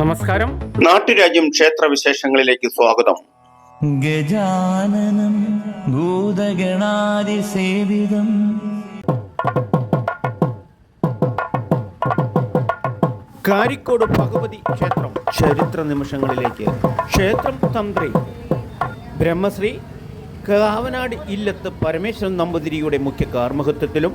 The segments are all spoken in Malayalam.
നമസ്കാരം. നാട്ടുരാജ്യം ക്ഷേത്ര വിശേഷങ്ങളിലേക്ക് സ്വാഗതം. ഗജാനനം ഭൂതഗണാതിസേവിതം. കാരിക്കോട് ഭഗവതി ക്ഷേത്രം ചരിത്ര നിമിഷങ്ങളിലേക്ക്. ക്ഷേത്രം തന്ത്രി ബ്രഹ്മശ്രീ കാവനാട് ഇല്ലത്ത് പരമേശ്വരൻ നമ്പൂതിരിയുടെ മുഖ്യ കാർമ്മഹത്വത്തിലും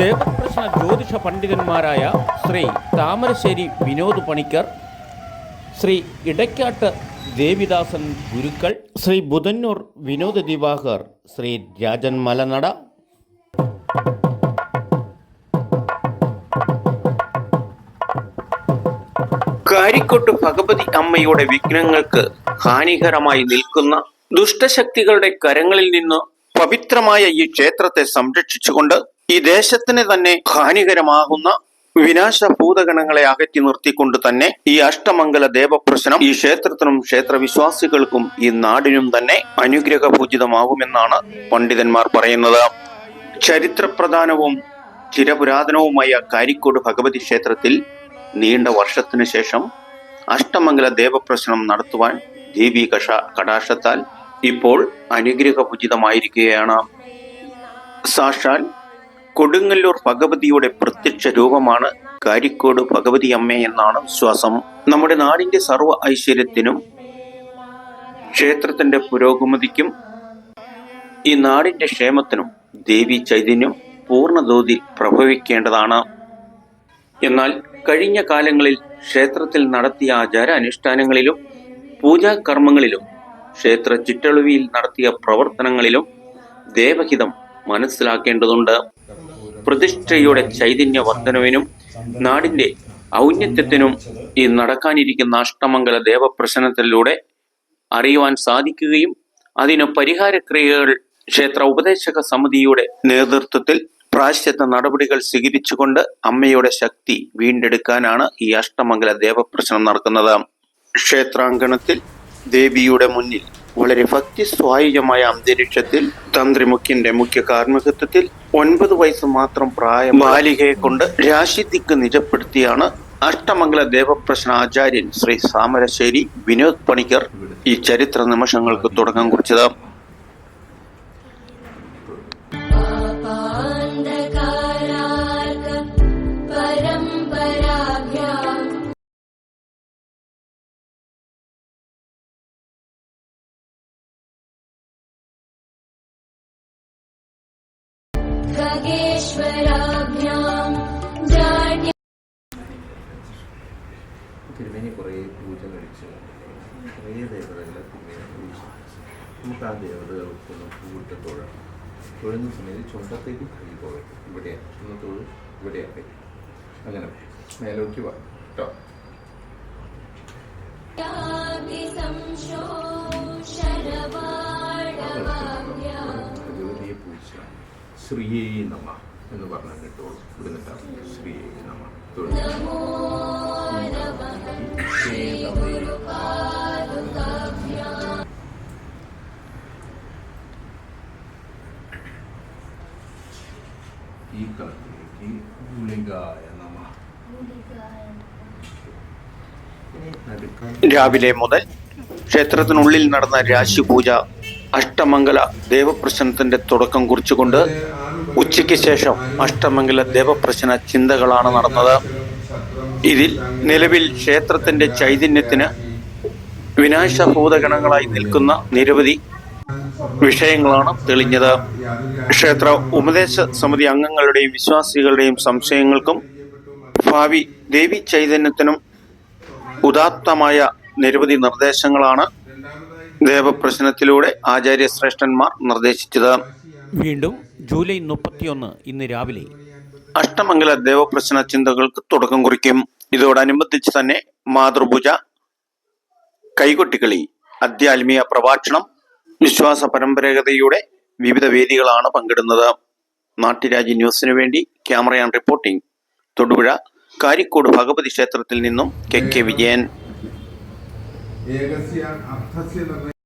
ദേവപ്രശ്ന ജ്യോതിഷ പണ്ഡിതന്മാരായ ശ്രീ താമരശ്ശേരി വിനോദ് പണിക്കർ ശ്രീ ഇടയ്ക്കാട്ട് ദേവിദാസൻ ഗുരുക്കൾ ശ്രീ ബുധന്നൂർ വിനോദ് ദിവാകർ ശ്രീ രാജൻ മലനട. കാരിക്കോട്ട് ഭഗവതി അമ്മയുടെ വിഘ്നങ്ങൾക്ക് ഹാനികരമായി നിൽക്കുന്ന ദുഷ്ടശക്തികളുടെ കരങ്ങളിൽ നിന്ന് പവിത്രമായ ഈ ക്ഷേത്രത്തെ സംരക്ഷിച്ചുകൊണ്ട് ഈ ദേശത്തിന് തന്നെ ഹാനികരമാകുന്ന വിനാശ ഭൂതഗണങ്ങളെ അകറ്റി നിർത്തിക്കൊണ്ട് തന്നെ ഈ അഷ്ടമംഗല ദേവപ്രശ്നം ഈ ക്ഷേത്രത്തിനും ക്ഷേത്രവിശ്വാസികൾക്കും ഈ നാടിനും തന്നെ അനുഗ്രഹപൂജിതമാകുമെന്നാണ് പണ്ഡിതന്മാർ പറയുന്നത്. ചരിത്രപ്രധാനവും ചിരപുരാതനവുമായ കാരിക്കോട് ഭഗവതി ക്ഷേത്രത്തിൽ നീണ്ട വർഷത്തിനു ശേഷം അഷ്ടമംഗല ദേവപ്രശ്നം നടത്തുവാൻ ദേവി കഷ കടാക്ഷത്താൽ ഇപ്പോൾ അനുഗ്രഹപൂജിതമായിരിക്കുകയാണ്. സാക്ഷാൽ കൊടുങ്ങല്ലൂർ ഭഗവതിയുടെ പ്രത്യക്ഷ രൂപമാണ് കാരിക്കോട് ഭഗവതി അമ്മ എന്നാണ് വിശ്വാസം. നമ്മുടെ നാടിന്റെ സർവ ഐശ്വര്യത്തിനും ക്ഷേത്രത്തിന്റെ പുരോഗമതിക്കും ഈ നാടിന്റെ ക്ഷേമത്തിനും ദേവി ചൈതന്യം പൂർണതോതിൽ പ്രഭവിക്കേണ്ടതാണ്. എന്നാൽ കഴിഞ്ഞ കാലങ്ങളിൽ ക്ഷേത്രത്തിൽ നടത്തിയ ആചാര അനുഷ്ഠാനങ്ങളിലും പൂജാ പൂജാകർമ്മങ്ങളിലും ക്ഷേത്ര ചുറ്റളവിയിൽ നടത്തിയ പ്രവർത്തനങ്ങളിലും ദേവഹിതം മനസ്സിലാക്കേണ്ടതുണ്ട്. പ്രതിഷ്ഠയുടെ ചൈതന്യ വർധനവിനും നാടിന്റെ ഔന്നത്യത്തിനും ഈ നടക്കാനിരിക്കുന്ന അഷ്ടമംഗല ദേവപ്രശ്നത്തിലൂടെ അറിയുവാൻ സാധിക്കുകയും അതിന് പരിഹാരക്രിയകൾ ക്ഷേത്ര ഉപദേശക സമിതിയുടെ നേതൃത്വത്തിൽ പ്രാശ്ചിത്ത നടപടികൾ സ്വീകരിച്ചുകൊണ്ട് അമ്മയുടെ ശക്തി വീണ്ടെടുക്കാനാണ് ഈ അഷ്ടമംഗല ദേവപ്രശ്നം നടക്കുന്നത്. ക്ഷേത്രാങ്കണത്തിൽ ദേവിയുടെ മുന്നിൽ വളരെ ഭക്തിസ്വായുജമായ അന്തരീക്ഷത്തിൽ തന്ത്രിമുഖ്യന്റെ മുഖ്യ കാർമ്മികത്വത്തിൽ ഒൻപത് വയസ്സ് മാത്രം പ്രായം ബാലികയെ കൊണ്ട് രാശിദിക്ക് നിജപ്പെടുത്തിയാണ് അഷ്ടമംഗല ദേവപ്രശ്ന ആചാര്യൻ ശ്രീ സാമരശ്ശേരി വിനോദ് പണിക്കർ ഈ ചരിത്ര നിമിഷങ്ങൾക്ക് തുടക്കം കുറിച്ചത്. യോഗേശ്വരാഭ്യാം ജാണ്യ തിരുമേനി കുറേ പൂജ കഴിച്ചു കുറേ ദേവതകളെ തിരുമേനി പൂജിച്ചു നമുക്ക് ആ ദേവതകൾക്കൊന്ന് പൂവിട്ട് തൊഴണം. തൊഴുന്ന സമയത്ത് ചുണ്ടത്തേക്ക് കൈ തൊഴും ഇവിടെയാണ് ഒന്ന് തൊഴു ഇവിടെയാണ് അങ്ങനെ മേലോട്ട് വാ. കേട്ടോ? ശ്രീയേ നമ എന്ന് പറഞ്ഞാൽ കേട്ടോളൂ ഇവിടെ നിന്നിട്ടാണ് ശ്രീയേ നമ. ഈ കളത്തിലേക്ക് ഗുളികായ നമ. രാവിലെ മുതൽ ക്ഷേത്രത്തിനുള്ളിൽ നടന്ന രാശിപൂജ അഷ്ടമംഗല ദേവപ്രശ്നത്തിന്റെ തുടക്കം കുറിച്ചുകൊണ്ട് ഉച്ചയ്ക്ക് ശേഷം അഷ്ടമംഗല ദേവപ്രശ്ന ചിന്തകളാണ് നടന്നത്. ഇതിൽ നിലവിൽ ക്ഷേത്രത്തിന്റെ ചൈതന്യത്തിന് വിനാശഭൂതഗണങ്ങളായി നിൽക്കുന്ന നിരവധി വിഷയങ്ങളാണ് തെളിഞ്ഞത്. ക്ഷേത്ര ഉപദേശ സമിതി അംഗങ്ങളുടെയും വിശ്വാസികളുടെയും സംശയങ്ങൾക്കും ഭാവി ദേവി ചൈതന്യത്തിനും ഉദാത്തമായ നിരവധി നിർദ്ദേശങ്ങളാണ് ദേവപ്രശ്നത്തിലൂടെ ആചാര്യശ്രേഷ്ഠന്മാർ നിർദ്ദേശിച്ചത്. വീണ്ടും ജൂലൈ മുപ്പത്തിയൊന്ന് ഇന്ന് രാവിലെ. അഷ്ടമംഗല ദേവപ്രശ്ന ചിന്തകൾക്ക് തുടക്കം കുറിക്കും. ഇതോടനുബന്ധിച്ച് തന്നെ മാതൃപൂജ കൈകൊട്ടിക്കളി അധ്യാത്മീയ പ്രഭാഷണം വിശ്വാസ പരമ്പരാഗതയുടെ വിവിധ വേദികളാണ് പങ്കിടുന്നത്. നാട്ടുരാജ്യ ന്യൂസിനു വേണ്ടി ക്യാമറയാൻ ആൻഡ് റിപ്പോർട്ടിംഗ്. തൊടുപുഴ കാരിക്കോട് ഭഗവതി ക്ഷേത്രത്തിൽ നിന്നും കെ കെ വിജയൻ. ഏകസ്യ അർത്ഥസ്യ നിർണയ